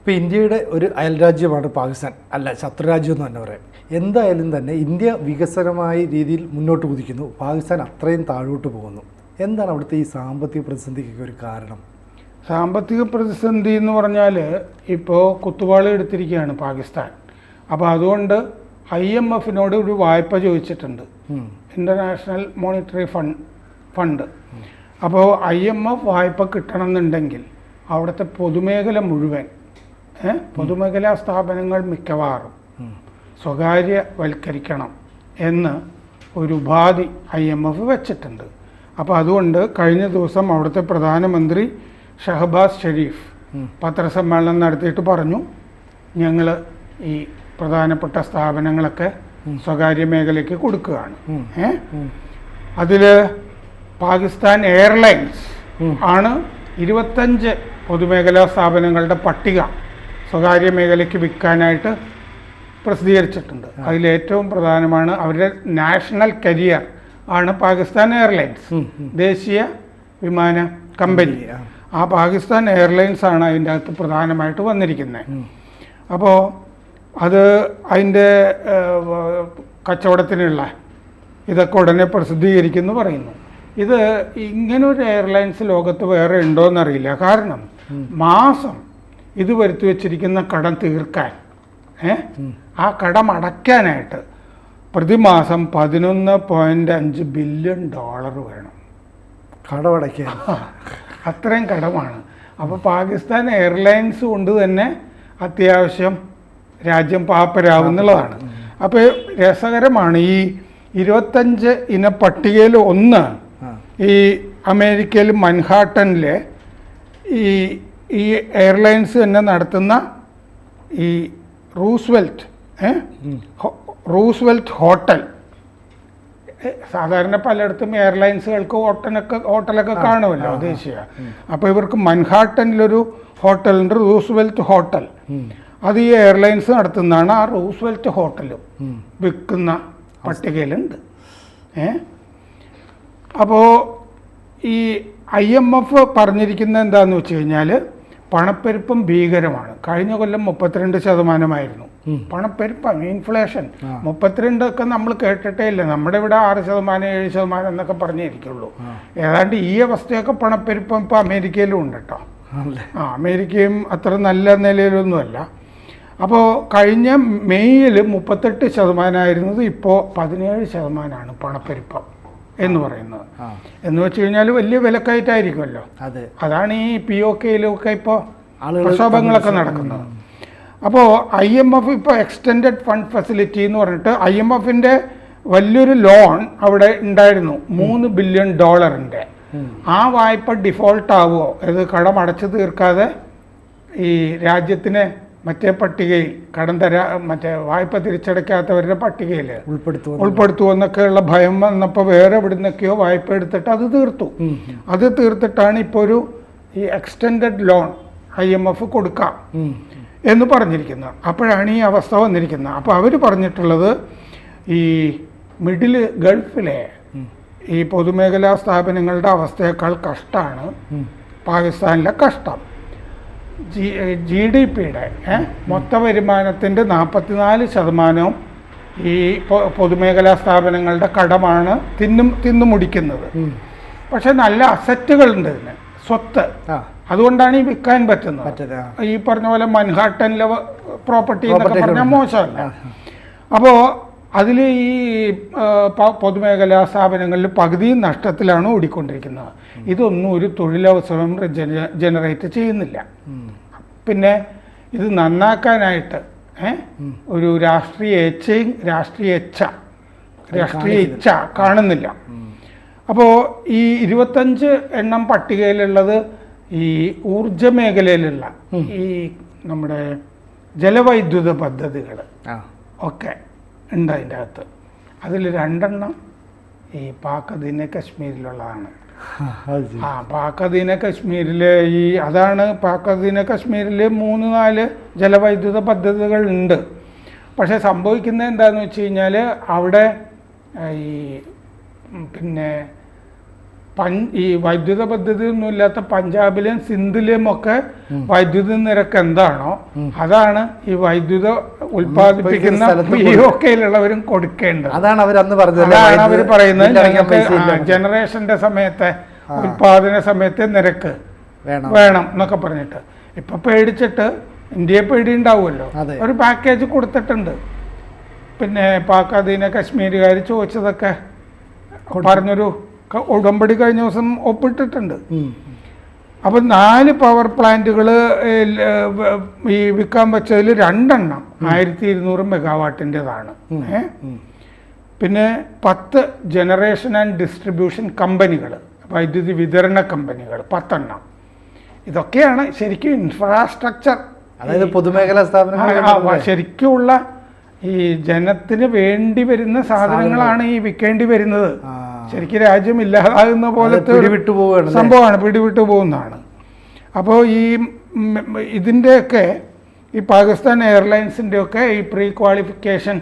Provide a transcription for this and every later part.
ഇപ്പോൾ ഇന്ത്യയുടെ ഒരു അയൽരാജ്യമാണ് പാകിസ്ഥാൻ. അല്ല ശത്രുരാജ്യം എന്ന് തന്നെ പറയാം. എന്തായാലും തന്നെ ഇന്ത്യ വികസനമായ രീതിയിൽ മുന്നോട്ട് കുതിക്കുന്നു. പാകിസ്ഥാൻ അത്രയും താഴോട്ട് പോകുന്നു. എന്താണ് അവിടുത്തെ ഈ സാമ്പത്തിക പ്രതിസന്ധിക്കൊക്കെ ഒരു കാരണം? സാമ്പത്തിക പ്രതിസന്ധി എന്ന് പറഞ്ഞാൽ ഇപ്പോൾ കുത്തുവാള എടുത്തിരിക്കുകയാണ് പാകിസ്ഥാൻ. അപ്പോൾ അതുകൊണ്ട് ഐ എം എഫിനോട് ഒരു വായ്പ ചോദിച്ചിട്ടുണ്ട്. International monetary fund fund. അപ്പോൾ ഐ എം എഫ് വായ്പ കിട്ടണമെന്നുണ്ടെങ്കിൽ അവിടുത്തെ പൊതുമേഖല മുഴുവൻ പൊതുമേഖലാ സ്ഥാപനങ്ങൾ മിക്കവാറും സ്വകാര്യവൽക്കരിക്കണം എന്ന് ഒരു ഉപാധി ഐ എം എഫ് വെച്ചിട്ടുണ്ട്. അപ്പോൾ അതുകൊണ്ട് കഴിഞ്ഞ ദിവസം അവിടുത്തെ പ്രധാനമന്ത്രി ഷഹബാസ് ഷെരീഫ് പത്രസമ്മേളനം നടത്തിയിട്ട് പറഞ്ഞു ഞങ്ങൾ ഈ പ്രധാനപ്പെട്ട സ്ഥാപനങ്ങളൊക്കെ സ്വകാര്യ മേഖലയ്ക്ക് കൊടുക്കുകയാണ്. ഏ? അതിൽ പാകിസ്ഥാൻ എയർലൈൻസ് ആണ് ഇരുപത്തഞ്ച് പൊതുമേഖലാ സ്ഥാപനങ്ങളുടെ പട്ടിക. സ്വകാര്യ മേഖലയ്ക്ക് വിൽക്കാനായിട്ട് പ്രസിദ്ധീകരിച്ചിട്ടുണ്ട്. അതിലേറ്റവും പ്രധാനമാണ് അവരുടെ നാഷണൽ കരിയർ ആണ് പാകിസ്ഥാൻ എയർലൈൻസ്. ദേശീയ വിമാന കമ്പനി. ആ. പാകിസ്ഥാൻ എയർലൈൻസ് ആണ് അതിന്റെ അകത്ത് പ്രധാനമായിട്ട് വന്നിരിക്കുന്നത്. അപ്പോൾ അത് അതിന്റെ കച്ചവടത്തിനുള്ള ഇതൊക്കെ ഉടനെ പ്രസിദ്ധീകരിക്കുന്നു പറയുന്നു. ഇത് ഇങ്ങനൊരു എയർലൈൻസ് ലോകത്ത് വേറെ ഉണ്ടോയെന്നറിയില്ല. കാരണം മാസം ഇത് വരുത്തി വെച്ചിരിക്കുന്ന കടം തീർക്കാൻ ഏ? ആ കടം അടയ്ക്കാനായിട്ട് പ്രതിമാസം പതിനൊന്ന് പോയിന്റ് അഞ്ച് ബില്യൺ ഡോളർ വേണം. കടമടയ്ക്കാൻ അത്രയും കടമാണ്. അപ്പോൾ പാകിസ്ഥാൻ എയർലൈൻസ് കൊണ്ട് തന്നെ അത്യാവശ്യം രാജ്യം പാപ്പരാവുന്നുള്ളതാണ് അപ്പോൾ രസകരമാണ് ഈ ഇരുപത്തഞ്ച് ഇന പട്ടികയിൽ ഒന്ന് ഈ അമേരിക്കയിൽ മൻഹാട്ടനിലെ ഈ ഈ എയർലൈൻസ് തന്നെ നടത്തുന്ന ഈ റൂസ്വെൽറ്റ് റൂസ്വെൽറ്റ് ഹോട്ടൽ. സാധാരണ പലയിടത്തും എയർലൈൻസുകൾക്ക് ഹോട്ടലൊക്കെ ഹോട്ടലൊക്കെ കാണുമല്ലോ ദേശീയ. അപ്പോൾ ഇവർക്ക് മൻഹാട്ടനിലൊരു ഹോട്ടലുണ്ട് റൂസ്വെൽറ്റ് ഹോട്ടൽ. അത് ഈ എയർലൈൻസ് നടത്തുന്നതാണ് ആ റൂസ്വെൽറ്റ് ഹോട്ടലും. വിൽക്കുന്ന പട്ടികയിലുണ്ട്. ഏ? അപ്പോൾ ഈ ഐ എം എഫ് പറഞ്ഞിരിക്കുന്നത് എന്താണെന്ന് വെച്ച് കഴിഞ്ഞാൽ പണപ്പെരുപ്പം ഭീകരമാണ്. കഴിഞ്ഞ കൊല്ലം മുപ്പത്തിരണ്ട് ശതമാനമായിരുന്നു. പണപ്പെരുപ്പം ഇൻഫ്ലേഷൻ. മുപ്പത്തിരണ്ടൊക്കെ നമ്മൾ കേട്ടിട്ടേ ഇല്ല നമ്മുടെ ഇവിടെ ആറ് ശതമാനം ഏഴ് ശതമാനം എന്നൊക്കെ പറഞ്ഞിരിക്കുള്ളൂ. ഏതാണ്ട് ഈ അവസ്ഥയൊക്കെ പണപ്പെരുപ്പം ഇപ്പോൾ അമേരിക്കയിലും ഉണ്ട് കേട്ടോ. ആ അമേരിക്കയും അത്ര നല്ല നിലയിലൊന്നുമല്ല. അപ്പോൾ കഴിഞ്ഞ മെയ്യിൽ മുപ്പത്തെട്ട് ശതമാനമായിരുന്നത് ഇപ്പോൾ പതിനേഴ് ശതമാനമാണ് പണപ്പെരുപ്പം. എന്ന് പറയുന്നത്. എന്ന് വെച്ച് കഴിഞ്ഞാൽ വലിയ വിലക്കയറ്റായിരിക്കുമല്ലോ. അതെ. അതാണ് ഈ പി ഒ കെയിലൊക്കെ ഇപ്പോൾ പ്രക്ഷോഭങ്ങളൊക്കെ നടക്കുന്നത്. അപ്പോൾ ഐ എം എഫ് ഇപ്പോൾ എക്സ്റ്റെൻഡ് ഫണ്ട് ഫെസിലിറ്റി എന്ന് പറഞ്ഞിട്ട് ഐ എം എഫിന്റെ വലിയൊരു ലോൺ അവിടെ ഉണ്ടായിരുന്നു. മൂന്ന് ബില്യൺ ഡോളറിന്റെ. ആ വായ്പ ഡിഫോൾട്ട് ആവുമോ അത് കടം അടച്ചു തീർക്കാതെ ഈ രാജ്യത്തിന് മറ്റേ പട്ടികയിൽ കടം തരാ മറ്റേ വായ്പ തിരിച്ചടയ്ക്കാത്തവരുടെ പട്ടികയിൽ ഉൾപ്പെടുത്തു ഉൾപ്പെടുത്തുമെന്നൊക്കെയുള്ള ഭയം വന്നപ്പോൾ വേറെ എവിടെ നിന്നൊക്കെയോ വായ്പ എടുത്തിട്ട് അത് തീർത്തു. അത് തീർത്തിട്ടാണ് ഇപ്പോൾ ഒരു ഈ extended loan I M F കൊടുക്കാം എന്ന് പറഞ്ഞിരിക്കുന്നത്. അപ്പോഴാണ് ഈ അവസ്ഥ വന്നിരിക്കുന്നത്. അപ്പോൾ അവർ പറഞ്ഞിട്ടുള്ളത് ഈ മിഡിൽ ഗൾഫിലെ ഈ പൊതുമേഖലാ സ്ഥാപനങ്ങളുടെ അവസ്ഥയേക്കാൾ കഷ്ടമാണ് പാകിസ്ഥാനിലെ കഷ്ടം. ജി ജി ഡി പിയുടെ മൊത്ത വരുമാനത്തിന്റെ നാൽപ്പത്തിനാല് ശതമാനവും ഈ പൊതുമേഖലാ സ്ഥാപനങ്ങളുടെ കടമാണ് തിന്നും തിന്നു മുടിക്കുന്നത്. പക്ഷെ നല്ല അസറ്റുകളുണ്ട് ഇതിന് സ്വത്ത്. അതുകൊണ്ടാണ് ഈ വിൽക്കാൻ പറ്റുന്നത്. ഈ പറഞ്ഞ പോലെ മൻഹാട്ടനിലെ പ്രോപ്പർട്ടി എന്നൊക്കെ പറഞ്ഞാൽ ഉണ്ട്. മോശമല്ല. അപ്പോൾ അതിൽ ഈ പൊതുമേഖലാ സ്ഥാപനങ്ങളിൽ പകുതിയും നഷ്ടത്തിലാണ് ഓടിക്കൊണ്ടിരിക്കുന്നത്. ഇതൊന്നും ഒരു തൊഴിലവസരം ജനറേറ്റ് ചെയ്യുന്നില്ല. പിന്നെ ഇത് നന്നാക്കാനായിട്ട് ഒരു രാഷ്ട്രീയ ഇച്ഛയും രാഷ്ട്രീയ ഇച്ഛ രാഷ്ട്രീയ ഇച്ഛ കാണുന്നില്ല. അപ്പോൾ ഈ ഇരുപത്തഞ്ച് എണ്ണം പട്ടികയിലുള്ളത് ഈ ഊർജ മേഖലയിലുള്ള ഈ നമ്മുടെ ജലവൈദ്യുത പദ്ധതികൾ ഒക്കെ ഉണ്ട് അതിന്റെ അകത്ത്. അതിൽ രണ്ടെണ്ണം ഈ പാക്കദീന കശ്മീരിലുള്ളതാണ്. ആ പാക്കദീന കശ്മീരിലെ ഈ അതാണ് പാക്കദീന കശ്മീരിൽ മൂന്ന് നാല് ജലവൈദ്യുത പദ്ധതികൾ ഉണ്ട്. പക്ഷേ സംഭവിക്കുന്നത് എന്താണെന്ന് വെച്ച് കഴിഞ്ഞാൽ അവിടെ ഈ പിന്നെ പൻ ഈ വൈദ്യുത പദ്ധതി ഒന്നും ഇല്ലാത്ത പഞ്ചാബിലെയും സിന്ധിലെയും ഒക്കെ വൈദ്യുത നിരക്ക് എന്താണോ അതാണ് ഈ വൈദ്യുത ഉൽപ്പാദിപ്പിക്കുന്ന ഉള്ളവരും കെയിലുള്ളവരും കൊടുക്കേണ്ടത്. അതാണ് അവർ അന്ന് പറഞ്ഞത് അതാണ് അവർ പറയുന്നത്. ഞങ്ങൾക്ക് ജനറേഷന്റെ സമയത്തെ ഉൽപാദന സമയത്തെ നിരക്ക് വേണം. എന്നൊക്കെ പറഞ്ഞിട്ട്. ഇപ്പൊ പേടിച്ചിട്ട് ഇന്ത്യയെ പേടി ഉണ്ടാവുമല്ലോ ഒരു പാക്കേജ് കൊടുത്തിട്ടുണ്ട്. പിന്നെ പാക് അധീന കശ്മീരുകാർ ചോദിച്ചതൊക്കെ പറഞ്ഞൊരു ഉടമ്പടി കഴിഞ്ഞ ദിവസം ഒപ്പിട്ടിട്ടുണ്ട്. അപ്പം നാല് പവർ പ്ലാന്റുകൾ ഈ വിൽക്കാൻ വെച്ചതിൽ രണ്ടെണ്ണം ആയിരത്തി ഇരുന്നൂറ് മെഗാവാട്ടിന്റെതാണ് പിന്നെ പത്ത് ജനറേഷൻ ആൻഡ് ഡിസ്ട്രിബ്യൂഷൻ കമ്പനികൾ വൈദ്യുതി വിതരണ കമ്പനികൾ പത്തെണ്ണം. ഇതൊക്കെയാണ് ശരിക്കും ഇൻഫ്രാസ്ട്രക്ചർ അതായത് പൊതുമേഖലാ സ്ഥാപനങ്ങൾ ശരിക്കുമുള്ള ഈ ജനത്തിന് വേണ്ടി വരുന്ന സാധനങ്ങളാണ് ഈ വിൽക്കേണ്ടി വരുന്നത്. ശരിക്കും രാജ്യം ഇല്ലാതാകുന്ന പോലത്തെ പിടിവിട്ടു പോവുകയാണ്? സംഭവമാണ് പിടിവിട്ടു പോകുന്നതാണ്. അപ്പോൾ ഈ ഇതിന്റെയൊക്കെ ഈ പാകിസ്ഥാൻ എയർലൈൻസിന്റെ ഒക്കെ ഈ പ്രീ ക്വാളിഫിക്കേഷൻ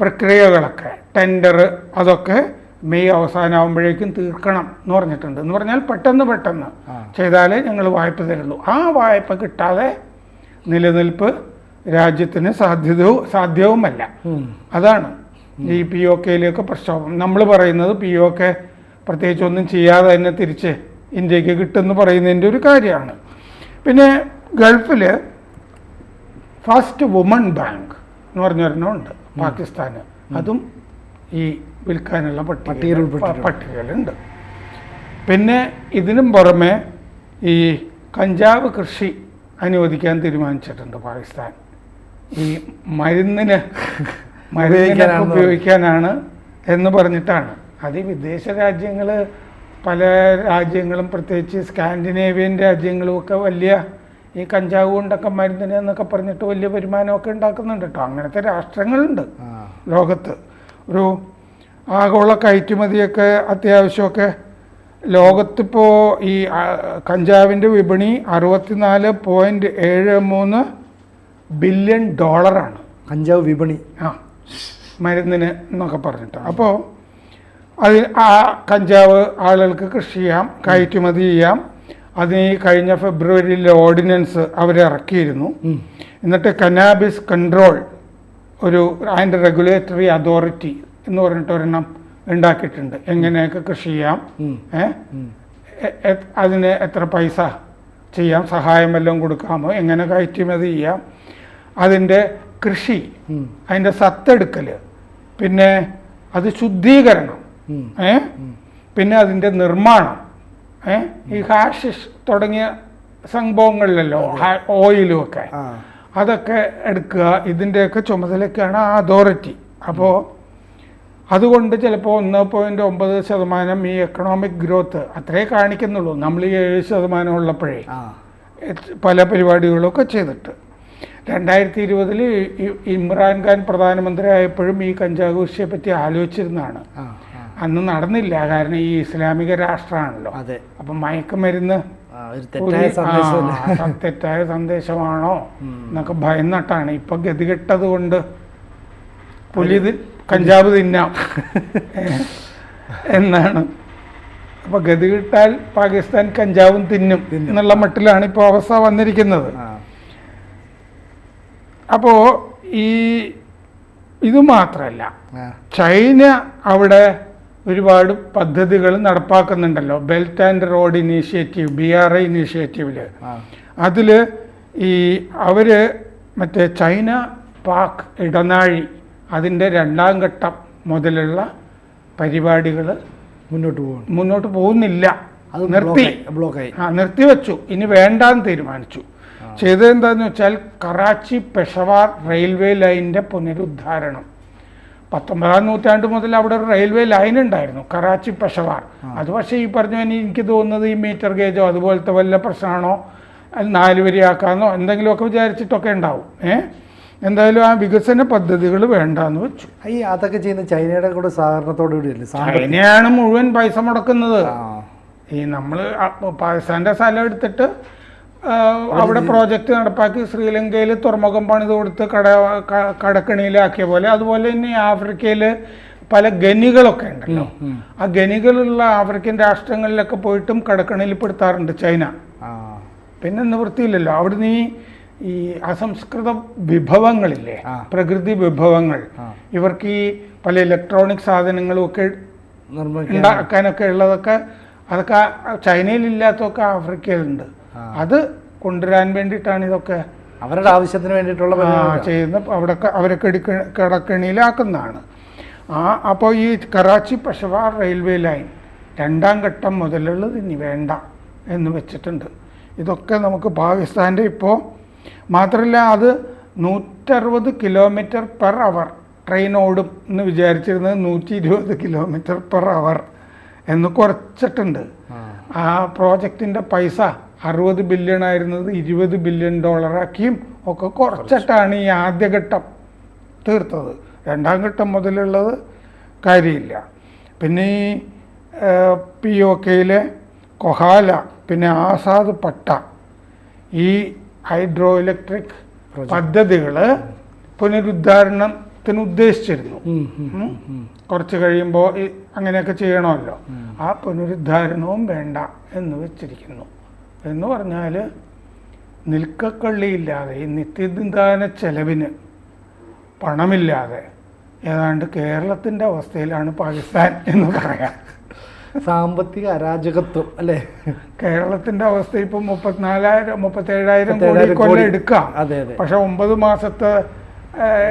പ്രക്രിയകളൊക്കെ ടെൻഡർ അതൊക്കെ മെയ് അവസാനമാകുമ്പോഴേക്കും തീർക്കണം എന്ന് പറഞ്ഞിട്ടുണ്ട്. എന്ന് പറഞ്ഞാൽ പെട്ടെന്ന് പെട്ടെന്ന് ചെയ്താലേ ഞങ്ങൾ വായ്പ തരുള്ളൂ. ആ വായ്പ കിട്ടാതെ നിലനിൽപ്പ് രാജ്യത്തിന് സാധ്യതവും സാധ്യവുമല്ല. അതാണ്. ഈ പി ഒ കെയിലേക്ക് പ്രക്ഷോഭം. നമ്മൾ പറയുന്നത് പി ഒ കെ പ്രത്യേകിച്ച് ഒന്നും ചെയ്യാതെ തന്നെ തിരിച്ച് ഇന്ത്യയ്ക്ക് കിട്ടുമെന്ന് പറയുന്നതിന്റെ ഒരു കാര്യമാണ്. പിന്നെ ഗൾഫിൽ ഫസ്റ്റ് വുമൺ ബാങ്ക് എന്ന് പറഞ്ഞൊരെണ്ണം ഉണ്ട് പാകിസ്ഥാന്. അതും ഈ വിൽക്കാനുള്ള പട്ടികയിൽ. പട്ടികയിലുണ്ട്. പിന്നെ ഇതിനും പുറമെ ഈ കഞ്ചാവ് കൃഷി അനുവദിക്കാൻ തീരുമാനിച്ചിട്ടുണ്ട് പാകിസ്ഥാൻ. ഈ മരുന്നിന് മരുന്നിനൊക്കെ ഉപയോഗിക്കാനാണ് എന്ന് പറഞ്ഞിട്ടാണ്. അത് വിദേശ രാജ്യങ്ങൾ പല രാജ്യങ്ങളും പ്രത്യേകിച്ച് സ്കാൻഡിനേവിയൻ രാജ്യങ്ങളും ഒക്കെ വലിയ ഈ കഞ്ചാവ് കൊണ്ടൊക്കെ മരുന്നിന് എന്നൊക്കെ പറഞ്ഞിട്ട് വലിയ വരുമാനമൊക്കെ ഉണ്ടാക്കുന്നുണ്ട് കേട്ടോ. അങ്ങനത്തെ രാഷ്ട്രങ്ങളുണ്ട്. ലോകത്ത്. ഒരു ആഗോള കയറ്റുമതിയൊക്കെ അത്യാവശ്യമൊക്കെ ലോകത്തിപ്പോൾ ഈ കഞ്ചാവിന്റെ വിപണി അറുപത്തിനാല് പോയിന്റ് ഏഴ് മൂന്ന് ബില്യൺ ഡോളറാണ്. കഞ്ചാവ് വിപണി. ആ. മരുന്നിന് എന്നൊക്കെ പറഞ്ഞിട്ട്. അപ്പോൾ അത് ആ കഞ്ചാവ് ആളുകൾക്ക് കൃഷി ചെയ്യാം കയറ്റുമതി ചെയ്യാം. അതിന് ഈ കഴിഞ്ഞ ഫെബ്രുവരിയിലെ ഓർഡിനൻസ് അവർ ഇറക്കിയിരുന്നു. എന്നിട്ട് കനാബിസ് കൺട്രോൾ ഒരു അതിന്റെ റെഗുലേറ്ററി അതോറിറ്റി എന്ന് പറഞ്ഞിട്ട് ഒരെണ്ണം ഉണ്ടാക്കിയിട്ടുണ്ട്. എങ്ങനെയൊക്കെ കൃഷി ചെയ്യാം അതിന് എത്ര പൈസ ചെയ്യാം സഹായം വല്ലതും കൊടുക്കാമോ എങ്ങനെ കയറ്റുമതി ചെയ്യാം. അതിന്റെ കൃഷി അതിന്റെ സത്തെടുക്കൽ പിന്നെ അത് ശുദ്ധീകരണം ഏ? പിന്നെ അതിന്റെ നിർമ്മാണം ഏ? ഈ ഹാഷിഷ് തുടങ്ങിയ സംഭവങ്ങളിലല്ലോ ഓയിലും ഒക്കെ അതൊക്കെ എടുക്കുക ഇതിന്റെയൊക്കെ ചുമതലയൊക്കെയാണ് ആ അതോറിറ്റി. അപ്പോൾ അതുകൊണ്ട് ചിലപ്പോൾ ഒന്ന് പോയിന്റ് ഒമ്പത് ശതമാനം ഈ എക്കണോമിക് ഗ്രോത്ത് അത്രേ കാണിക്കുന്നുള്ളൂ. നമ്മൾ ഈ ഏഴ് ശതമാനം ഉള്ളപ്പോഴേ പല പരിപാടികളൊക്കെ ചെയ്തിട്ട്. രണ്ടായിരത്തി ഇരുപതിൽ ഇമ്രാൻഖാൻ പ്രധാനമന്ത്രി ആയപ്പോഴും ഈ കഞ്ചാവ് കൃഷിയെ പറ്റി ആലോചിച്ചിരുന്നതാണ്. അന്ന് നടന്നില്ല കാരണം ഈ ഇസ്ലാമിക രാഷ്ട്രമാണല്ലോ. അപ്പൊ മയക്കുമരുന്ന് തെറ്റായ സന്ദേശമാണോ എന്നൊക്കെ ഭയന്നിട്ടാണ്. ഇപ്പൊ ഗതികെട്ടത് കൊണ്ട് പുലി കഞ്ചാവ് തിന്നാം. എന്നാണ്. അപ്പൊ ഗതികിട്ടാൽ പാകിസ്ഥാൻ കഞ്ചാവും തിന്നും എന്നുള്ള മട്ടിലാണ് ഇപ്പോൾ അവസ്ഥ വന്നിരിക്കുന്നത്. ആ അപ്പോ ഈ ഇത് മാത്രമല്ല ചൈന അവിടെ ഒരുപാട് പദ്ധതികൾ നടപ്പാക്കുന്നുണ്ടല്ലോ. Belt and road initiative B R I ഇനീഷ്യേറ്റീവിൽ അതിൽ ഈ അവർ മറ്റേ ചൈന പാക് ഇടനാഴി അതിന്റെ രണ്ടാം ഘട്ടം മുതലുള്ള പരിപാടികൾ മുന്നോട്ട് പോകും മുന്നോട്ട് പോകുന്നില്ല. നിർത്തി. ബ്ലോക്കായി. ആ നിർത്തിവെച്ചു. ഇനി വേണ്ടാന്ന് തീരുമാനിച്ചു. ചെയ്തത് എന്താന്ന് വെച്ചാൽ കറാച്ചി പെഷവാർ റെയിൽവേ ലൈനിന്റെ പുനരുദ്ധാരണം. പത്തൊമ്പതാം നൂറ്റാണ്ട് മുതൽ അവിടെ ഒരു റെയിൽവേ ലൈൻ ഉണ്ടായിരുന്നു കറാച്ചി പെഷവാർ. അത് പക്ഷേ ഈ പറഞ്ഞു തന്നെ എനിക്ക് തോന്നുന്നത് ഈ മീറ്റർ ഗേജോ അതുപോലത്തെ വല്ല പ്രശ്നമാണോ നാല് വരിയാക്കാന്നോ എന്തെങ്കിലുമൊക്കെ വിചാരിച്ചിട്ടൊക്കെ ഉണ്ടാവും. ഏ? എന്തായാലും ആ വികസന പദ്ധതികൾ വേണ്ടാന്ന് വെച്ചു. ഈ അതൊക്കെ ചെയ്യുന്ന ചൈനയുടെ കൂടെ സഹകരണത്തോടു കൂടിയല്ലേ? ചൈനയാണ് മുഴുവൻ പൈസ മുടക്കുന്നത്. ഈ നമ്മൾ പാകിസ്ഥാന്റെ സ്ഥലം എടുത്തിട്ട് അവിടെ പ്രോജക്റ്റ് നടപ്പാക്കി ശ്രീലങ്കയിൽ തുറമുഖം പണിത് കൊടുത്ത് കട കടക്കണിയിലാക്കിയ പോലെ അതുപോലെ തന്നെ ആഫ്രിക്കയിൽ പല ഗനികളൊക്കെ ഉണ്ടല്ലോ. ആ ഗനികളുള്ള ആഫ്രിക്കൻ രാഷ്ട്രങ്ങളിലൊക്കെ പോയിട്ടും കടക്കണിൽപ്പെടുത്താറുണ്ട് ചൈന. പിന്നെ നിവൃത്തിയില്ലല്ലോ. അവിടെ നീ ഈ അസംസ്കൃത വിഭവങ്ങളില്ലേ പ്രകൃതി വിഭവങ്ങൾ ഇവർക്ക് ഈ പല ഇലക്ട്രോണിക് സാധനങ്ങളും ഒക്കെ ഉണ്ടാക്കാനൊക്കെ ഉള്ളതൊക്കെ അതൊക്കെ ചൈനയിലില്ലാത്തതൊക്കെ ആഫ്രിക്കയിലുണ്ട്. അത് കൊണ്ടുവരാൻ വേണ്ടിയിട്ടാണ് ഇതൊക്കെ അവരുടെ ആവശ്യത്തിന് വേണ്ടിയിട്ടുള്ള. ചെയ്യുന്ന അവിടെ അവരെ കടിക്ക കടക്കണിയിലാക്കുന്നതാണ് ആ അപ്പോൾ ഈ കറാച്ചി പെഷവാർ റെയിൽവേ ലൈൻ രണ്ടാം ഘട്ടം മുതലുള്ളത് ഇനി വേണ്ട എന്ന് വെച്ചിട്ടുണ്ട് ഇതൊക്കെ നമുക്ക് പാകിസ്ഥാന്റെ ഇപ്പോൾ മാത്രമല്ല അത് നൂറ്ററുപത് കിലോമീറ്റർ പെർ അവർ ട്രെയിൻ ഓടും എന്ന് വിചാരിച്ചിരുന്നത് നൂറ്റി ഇരുപത് കിലോമീറ്റർ പെർ അവർ എന്ന് കുറച്ചിട്ടുണ്ട് ആ. ആ പ്രോജക്റ്റിന്റെ പൈസ അറുപത് ബില്യൺ ആയിരുന്നത് ഇരുപത് ബില്യൺ ഡോളറാക്കിയും ഒക്കെ കുറച്ചിട്ടാണ് ഈ ആദ്യഘട്ടം തീർത്തത്. രണ്ടാം ഘട്ടം മുതലുള്ളത് കാര്യമില്ല. പിന്നെ ഈ പി ഒ കെയിലെ കൊഹാല പിന്നെ ആസാദ് പട്ട ഈ ഹൈഡ്രോ ഇലക്ട്രിക് പദ്ധതികൾ പുനരുദ്ധാരണത്തിന് ഉദ്ദേശിച്ചിരുന്നു. കുറച്ച് കഴിയുമ്പോൾ അങ്ങനെയൊക്കെ ചെയ്യണമല്ലോ. ആ പുനരുദ്ധാരണവും വേണ്ട എന്ന് വെച്ചിരിക്കുന്നു. എന്ന് പറഞ്ഞാൽ നിൽക്കക്കള്ളിയില്ലാതെ ഈ നിത്യനിദാന ചെലവിന് പണമില്ലാതെ ഏതാണ്ട് കേരളത്തിന്റെ അവസ്ഥയിലാണ് പാകിസ്ഥാൻ എന്ന് പറയാം. സാമ്പത്തിക അരാജകത്വം അല്ലേ? കേരളത്തിന്റെ അവസ്ഥ ഇപ്പം മുപ്പത്തിനാലായിരം മുപ്പത്തേഴായിരം കോടി മുപ്പത്തേഴായിരം കൊല്ലം കോടി. എടുക്കാം. പക്ഷെ ഒമ്പത് മാസത്തെ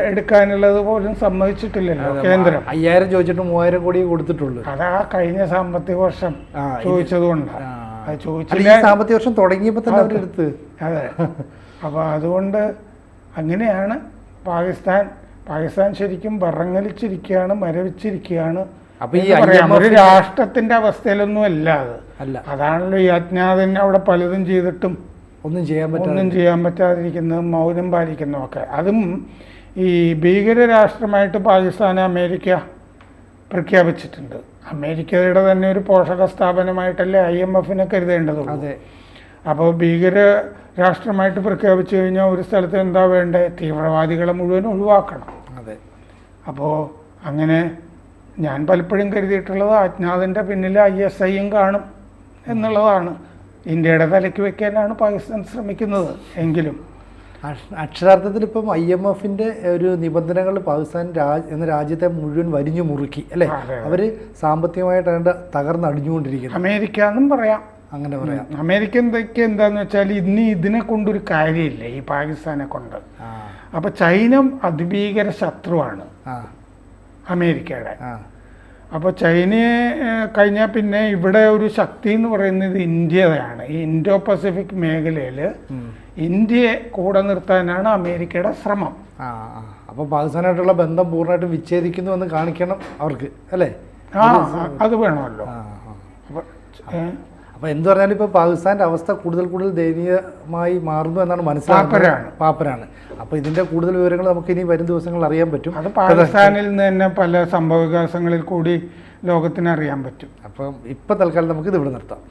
എടുക്കാനുള്ളത് പോലും സമ്മതിച്ചിട്ടില്ലല്ലോ കേന്ദ്രം. അയ്യായിരം ചോദിച്ചിട്ട് മൂവായിരം കോടി കൊടുത്തിട്ടുള്ളൂ. അതാ കഴിഞ്ഞ സാമ്പത്തിക വർഷം ആ, അത് ചോദിച്ചില്ല സാമ്പത്തിക വർഷം തുടങ്ങിയപ്പോൾ തന്നെ അവരെടുത്ത് അതെ. അപ്പോൾ അതുകൊണ്ട് അങ്ങനെയാണ് പാകിസ്ഥാൻ പാകിസ്ഥാൻ ശരിക്കും പറങ്ങലിച്ചിരിക്കുകയാണ് മരവിച്ചിരിക്കുകയാണ് അപ്പൊ ഈ ഒരു രാഷ്ട്രത്തിന്റെ അവസ്ഥയിലൊന്നും അല്ല അത്. അല്ല. അതാണല്ലോ ഈ അജ്ഞാതൻ അവിടെ പലതും ചെയ്തിട്ടും ഒന്നും ചെയ്യാൻ പറ്റാതെ ഒന്നും ചെയ്യാൻ പറ്റാതിരിക്കുന്നതും മൗനം പാലിക്കുന്നതും ഒക്കെ അതും ഈ ഭീകര രാഷ്ട്രമായിട്ട് പാകിസ്ഥാൻ അമേരിക്ക പ്രഖ്യാപിച്ചിട്ടുണ്ട്. അമേരിക്കയുടെ തന്നെ ഒരു പോഷക സ്ഥാപനമായിട്ടല്ലേ ഐ എം എഫിനെ കരുതേണ്ടതുള്ളൂ. അതെ. അപ്പോൾ ഭീകര രാഷ്ട്രമായിട്ട് പ്രഖ്യാപിച്ചു കഴിഞ്ഞാൽ ഒരു സ്ഥലത്ത് എന്താ വേണ്ടത് തീവ്രവാദികളെ മുഴുവൻ ഒഴിവാക്കണം. അതെ. അപ്പോൾ അങ്ങനെ ഞാൻ പലപ്പോഴും കരുതിയിട്ടുള്ളത് അജ്ഞാതിന്റെ പിന്നിൽ ഐ എസ് ഐയും കാണും എന്നുള്ളതാണ്. ഇന്ത്യയുടെ തലയ്ക്ക് വെക്കാനാണ് പാകിസ്ഥാൻ ശ്രമിക്കുന്നത് എങ്കിലും. അക്ഷരാർത്ഥത്തിൽ ഇപ്പം ഐ എം എഫിന്റെ ഒരു നിബന്ധനകൾ പാകിസ്ഥാൻ രാജ് എന്ന രാജ്യത്തെ മുഴുവൻ വരിഞ്ഞു മുറുക്കി അല്ലേ. അവർ സാമ്പത്തികമായിട്ടാണ്ട് തകർന്നടിഞ്ഞുകൊണ്ടിരിക്കുന്നത് അമേരിക്ക എന്നും പറയാം. അങ്ങനെ പറയാം. അമേരിക്ക എന്തൊക്കെ എന്താന്ന് വെച്ചാൽ ഇന്ന് ഇതിനെ കൊണ്ടൊരു കാര്യമില്ല ഈ പാകിസ്ഥാനെ കൊണ്ട്. അപ്പൊ ചൈന അതിഭീകര ശത്രുവാണ്. അമേരിക്കയുടെ. അപ്പോൾ ചൈനയെ കഴിഞ്ഞാൽ പിന്നെ ഇവിടെ ഒരു ശക്തി എന്ന് പറയുന്നത് ഇന്ത്യയാണ്. ഈ ഇൻഡോ പസഫിക് മേഖലയിൽ. ഇന്ത്യയെ കൂടെ നിർത്താനാണ് അമേരിക്കയുടെ ശ്രമം. അപ്പോൾ പാകിസ്ഥാനായിട്ടുള്ള ബന്ധം പൂർണമായിട്ടും വിച്ഛേദിക്കുന്നു എന്ന് കാണിക്കണം അവർക്ക് അല്ലേ? ആ അത് വേണമല്ലോ. അപ്പോൾ എന്ത് പറഞ്ഞാലും ഇപ്പോൾ പാകിസ്ഥാന്റെ അവസ്ഥ കൂടുതൽ കൂടുതൽ ദയനീയമായി മാറുന്നു എന്നാണ് മനസ്സിലാക്കുന്നത് പാപ്പരാണ്. പാപ്പരാണ്. അപ്പോൾ ഇതിന്റെ കൂടുതൽ വിവരങ്ങൾ നമുക്ക് ഇനി വരും ദിവസങ്ങളിൽ അറിയാൻ പറ്റും. അത് പാകിസ്ഥാനിൽ നിന്ന് തന്നെ പല സംഭവവികാസങ്ങളിൽ കൂടി ലോകത്തിന് അറിയാൻ പറ്റും. അപ്പം ഇപ്പോൾ തൽക്കാലം നമുക്ക് ഇത് ഇവിടെ നിർത്താം.